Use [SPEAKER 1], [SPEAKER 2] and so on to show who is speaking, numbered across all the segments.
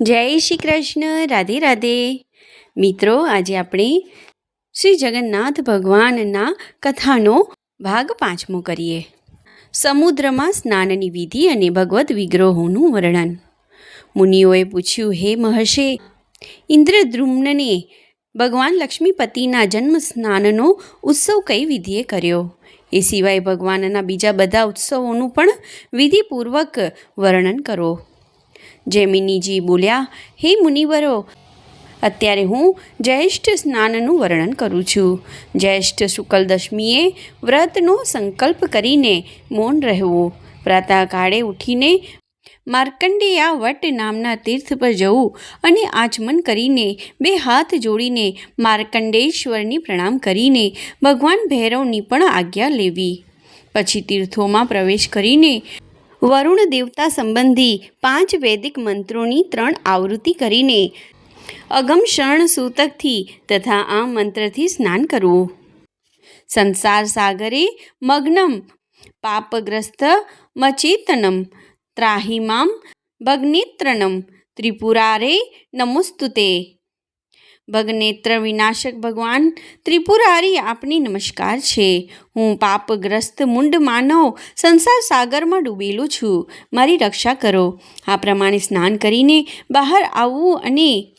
[SPEAKER 1] જય શ્રી કૃષ્ણ, રાધે રાધે. મિત્રો, આજે આપણે શ્રી જગન્નાથ ભગવાનના કથાનો ભાગ પાંચમો કરીએ. સમુદ્રમાં સ્નાનની વિધિ અને ભગવદ્ વિગ્રહોનું વર્ણન. મુનિઓએ પૂછ્યું, હે મહર્ષે, ઇન્દ્રદ્રુમ્નને ભગવાન લક્ષ્મીપતિના જન્મ સ્નાનનો ઉત્સવ કઈ વિધિએ કર્યો? એ સિવાય ભગવાનના બીજા બધા ઉત્સવોનું પણ વિધિપૂર્વક વર્ણન કરો. જૈમિનીજી બોલ્યા, હે મુનિવરો, અત્યારે હું જ્યેષ્ઠ સ્નાનનું વર્ણન કરું છું. જ્યેષ્ઠ શુકલ દશમીએ વ્રતનો સંકલ્પ કરીને મૌન રહેવું. પ્રાતઃકાળે ઉઠીને માર્કંડેયા વટ નામના તીર્થ પર જવું અને આચમન કરીને બે હાથ જોડીને માર્કંડેશ્વરની પ્રણામ કરીને ભગવાન ભૈરવની પણ આજ્ઞા લેવી. પછી તીર્થોમાં પ્રવેશ કરીને વરુણ દેવતા સંબંધી પાંચ વૈદિક મંત્રોની ત્રણ આવૃત્તિ કરીને અગમ શરણ સૂતકથી તથા આ મંત્રથી સ્નાન કરવું. સંસાર સાગરે મગ્નમ, પાપગ્રસ્ત મચેતનમ, ત્રાહિમામ, ભગ્નેત્રનમ, ત્રિપુરારે નમોસ્તુતે. ભગનેત્ર વિનાશક ભગવાન ત્રિપુરારી આપની નમસ્કાર છે. હું પાપગ્રસ્ત મુંડ માનવ સંસાર સાગરમાં ડૂબેલું છું. મારી રક્ષા કરો. આ પ્રમાણે સ્નાન કરીને બહાર આવવું અને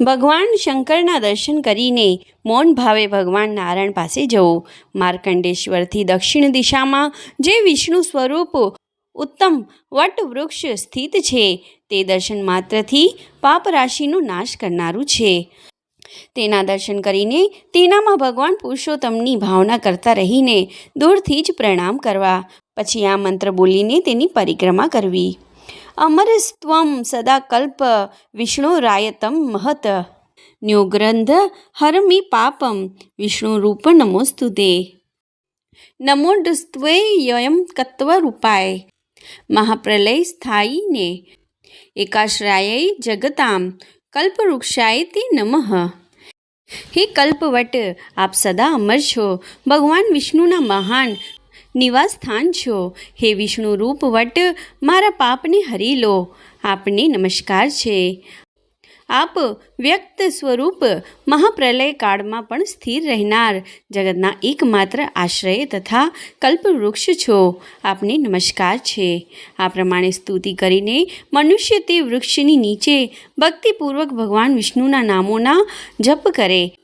[SPEAKER 1] ભગવાન શંકરના દર્શન કરીને મૌન ભાવે ભગવાન નારાયણ પાસે જવું. માર્કંડેશ્વરથી દક્ષિણ દિશામાં જે વિષ્ણુ સ્વરૂપ ઉત્તમ વટવૃક્ષ સ્થિત છે. તે દર્શન માત્રથી પાપ રાશિનો નાશ કરનારું છે. તેના દર્શન કરીને તેનામાં ભગવાન પુરુષોત્તમની ભાવના કરતા રહીને દૂરથી જ પ્રણામ કરવા. પછી આ મંત્ર બોલીને તેની પરિક્રમા કરવી. અમરસ્ત્વમ સદા કલ્પ વિષ્ણુરાયતમ મહત. ન્યોગ્રંથ હરમી પાપમ વિષ્ણુ રૂપ વિષ્ણુરૂપ નમો નમોડસ્ત્વે યમ કત્વરૂપાય. મહાપ્રલય સ્થાયીને એકાશ્રાય જગતામ કલ્પવૃક્ષાય તે નમઃ. હે કલ્પવટ, આપ સદા અમર છો. ભગવાન વિષ્ણુના મહાન નિવાસ સ્થાન છો. હે વિષ્ણુ રૂપ વટ મારા પાપને હરી લો. આપને નમસ્કાર છે. આપ વ્યક્ત સ્વરૂપ મહાપ્રલય કાળમાં પણ સ્થિર રહેનાર. જગતના એકમાત્ર આશ્રય તથા કલ્પવૃક્ષ છો. આપને નમસ્કાર છે. આ પ્રમાણે સ્તુતિ કરીને મનુષ્ય તે વૃક્ષની નીચે ભક્તિપૂર્વક ભગવાન વિષ્ણુના નામોના જપ કરે.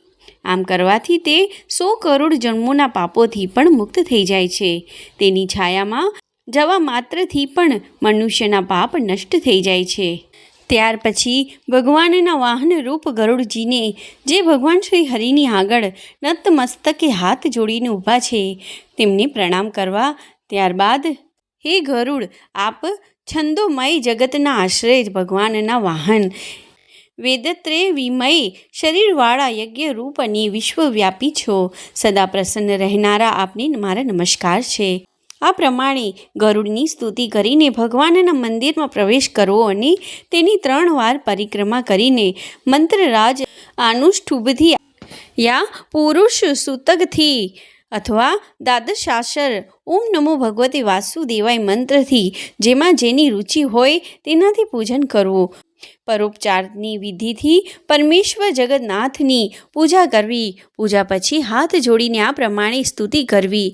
[SPEAKER 1] આમ કરવાથી તે સો કરોડ જન્મોના પાપોથી પણ મુક્ત થઈ જાય છે. તેની છાયામાં જવા માત્રથી પણ મનુષ્યના પાપ નષ્ટ થઈ જાય છે. ત્યાર પછી ભગવાનના વાહન રૂપ ગરુડજીને, જે ભગવાન શ્રી હરિની આગળ નતમસ્તકે હાથ જોડીને ઊભા છે, તેમને પ્રણામ કરવા ત્યારબાદ, હે ગરુડ, આપ છંદોમય જગતના આશ્રય ભગવાનના વાહન. વેદત્રે વિમય શરીરવાળા યજ્ઞ રૂપ અને વિશ્વવ્યાપી છો. સદા પ્રસન્ન રહેનારા આપને મારા નમસ્કાર છે. આ પ્રમાણે ગરુડની સ્તુતિ કરીને ભગવાનના મંદિરમાં પ્રવેશ કરવો અને તેની ત્રણ વાર પરિક્રમા કરીને મંત્રરાજ આનુષ્ઠુભથી યા પુરુષ સૂતકથી અથવા દાદશાસર ઓમ નમો ભગવતે વાસુદેવાય મંત્રથી જેમાં જેની રુચિ હોય તેનાથી પૂજન કરવું. પરોપચારની વિધિથી પરમેશ્વર જગન્નાથની પૂજા કરવી. પૂજા પછી હાથ જોડીને આ પ્રમાણે સ્તુતિ કરવી.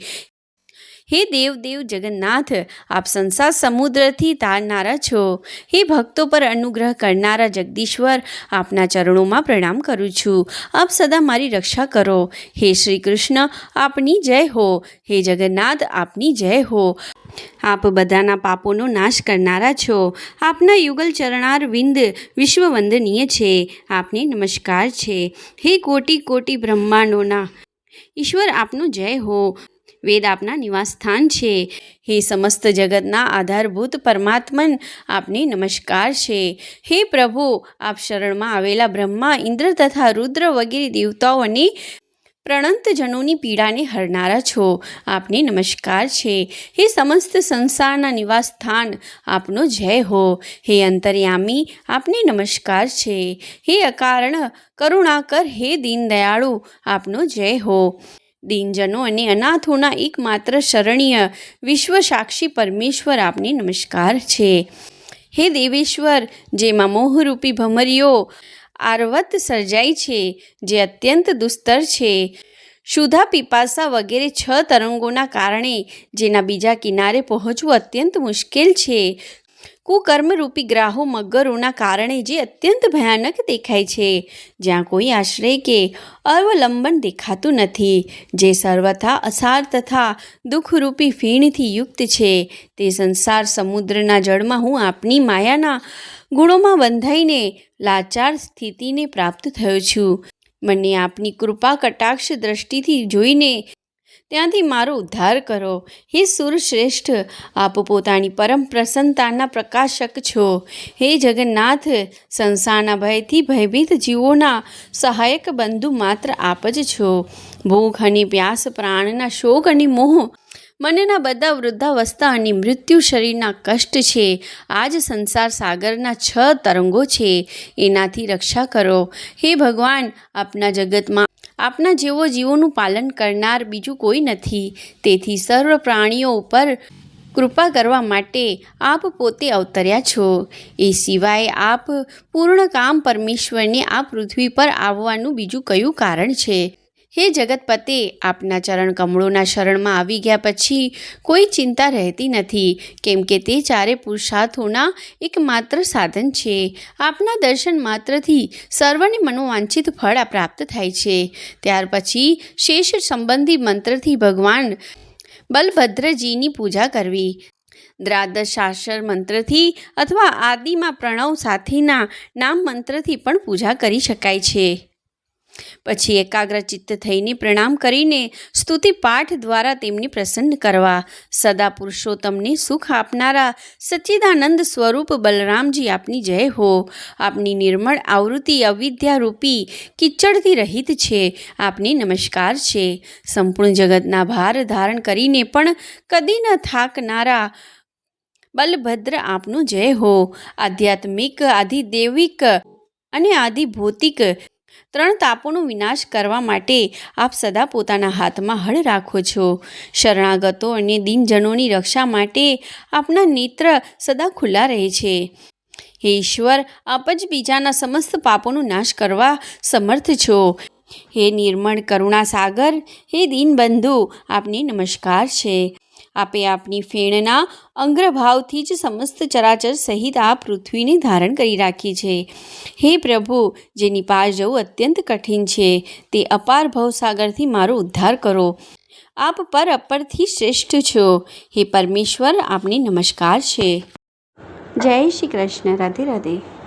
[SPEAKER 1] હે દેવ દેવ જગન્નાથ, આપ સંસાર સમુદ્રથી તારનારા છો. હે ભક્તો પર અનુગ્રહ કરનારા જગદીશ્વર, આપના ચરણોમાં પ્રણામ કરું છું. આપ સદા મારી રક્ષા કરો. હે શ્રી કૃષ્ણ આપની જય હો. હે જગન્નાથ, આપની જય હો. આપ બધાના પાપોનો નાશ કરનારા છો. આપના યુગલ ચરણાર વિંદ વિશ્વવંદનીય છે. આપને નમસ્કાર છે. હે કોટી કોટી બ્રહ્માંડોના. ઈશ્વર આપનું જય હો. વેદ આપના નિવાસસ્થાન છે. હે સમસ્ત જગતના આધારભૂત પરમાત્મન, આપને નમસ્કાર છે. હે પ્રભુ, આપ શરણમાં આવેલા બ્રહ્મા, ઇન્દ્ર તથા રુદ્ર વગેરે દેવતાઓને પ્રણંતજનોની પીડાને હરનારા છો. આપને નમસ્કાર છે. હે સમસ્ત સંસારના નિવાસ સ્થાન આપનો જય હો. હે અંતર્યામી, આપને નમસ્કાર છે. હે અકારણ, કરુણાકર, હે દીનદયાળુ, આપનો જય હો. દીનજનો અને અનાથોના એકમાત્ર શરણીય વિશ્વ સાક્ષી પરમેશ્વર આપને નમસ્કાર છે. હે દેવેશ્વર, જેમાં મોહરૂપી ભમરીઓ આરવત સર્જાય છે, જે અત્યંત દુસ્તર છે. શુધા પીપાસા વગેરે છ તરંગોના કારણે જેના બીજા કિનારે પહોંચવું અત્યંત મુશ્કેલ છે. કુકર્મરૂપી ગ્રાહો મગરોના કારણે જે અત્યંત ભયાનક દેખાય છે. જ્યાં કોઈ આશ્રય કે અવલંબન દેખાતું નથી, જે સર્વથા અસાર તથા દુઃખરૂપી ફીણથી યુક્ત છે. તે સંસાર સમુદ્રના જળમાં હું આપની માયાના ગુણોમાં બંધાઈને લાચાર સ્થિતિને પ્રાપ્ત થયો છું. મને આપની કૃપા કટાક્ષ દ્રષ્ટિથી જોઈને ત્યાંથી મારો ઉદ્ધાર કરો. હે સુરશ્રેષ્ઠ, આપ પોતાની પરમ પ્રસન્નતાના પ્રકાશક છો. હે જગન્નાથ, સંસારના ભયથી ભયભીત જીવોના સહાયક બંધુ માત્ર આપ જ છો. ભૂખ અને પ્યાસ, પ્રાણના શોક અને મોહ મનના બધા વૃદ્ધાવસ્થા અને મૃત્યુ શરીરના કષ્ટ છે. આ જ સંસાર સાગરના છ તરંગો છે. એનાથી રક્ષા કરો. હે ભગવાન, આપના જગતમાં આપના જેવો જીવોનું પાલન કરનાર બીજું કોઈ નથી. તેથી સર્વ પ્રાણીઓ ઉપર કૃપા કરવા માટે આપ પોતે અવતર્યા છો. એ સિવાય આપ પૂર્ણ કામ પરમેશ્વરને આ પૃથ્વી પર આવવાનું બીજું કયું કારણ છે? હે જગતપતે, આપના ચરણ કમળોના શરણમાં આવી ગયા પછી કોઈ ચિંતા રહેતી નથી, કેમ કે તે ચારે પુરુષાર્થોના એકમાત્ર સાધન છે. આપના દર્શન માત્રથી સર્વને મનોવાંછિત ફળ પ્રાપ્ત થાય છે. ત્યાર પછી શેષ સંબંધી મંત્રથી ભગવાન બલભદ્રજીની પૂજા કરવી. દ્રાદશાસર મંત્રથી અથવા આદિમાં પ્રણવ સાથેના નામ મંત્રથી પણ પૂજા કરી શકાય છે. પછી એકાગ્રચિત્ત થઈને પ્રણામ કરીને સ્તુતિ પાઠ દ્વારા તેમને પ્રસન્ન કરવા. સદા પુરુષોત્તમને સુખ આપનારા સચ્ચિદાનંદ સ્વરૂપ બલરામજી આપની જય હો. આપની નિર્મળ આવૃત્તિ અવિદ્યારૂપી કિચડથી રહિત છે. આપને નમસ્કાર છે. સંપૂર્ણ જગતના ભાર ધારણ કરીને પણ કદી ન થાકનારા બલભદ્ર આપનું જય હો. આધ્યાત્મિક, આધિદેવિક અને આધિભૌતિક ત્રણ તાપોનો વિનાશ કરવા માટે આપ સદા પોતાના હાથમાં હળ રાખો છો. શરણાગતો અને દિનજનોની રક્ષા માટે આપના નેત્ર સદા ખુલ્લા રહે છે. હે ઈશ્વર, આપ જ બીજાના સમસ્ત પાપોનો નાશ કરવા સમર્થ છો. હે નિર્મળ કરુણા સાગર હે દીનબંધુ, આપને નમસ્કાર છે. આપે આપની ફેણના અંગ્રભાવથી જ સમસ્ત ચરાચર સહિત આ પૃથ્વીને ધારણ કરી રાખી છે. હે પ્રભુ, જેની પાર જવું અત્યંત કઠિન છે, તે અપાર ભવસાગરથી મારો ઉદ્ધાર કરો. આપ પર અપરથી શ્રેષ્ઠ છો. હે પરમેશ્વર, આપને નમસ્કાર છે. જય શ્રી કૃષ્ણ. રાધે રાધે.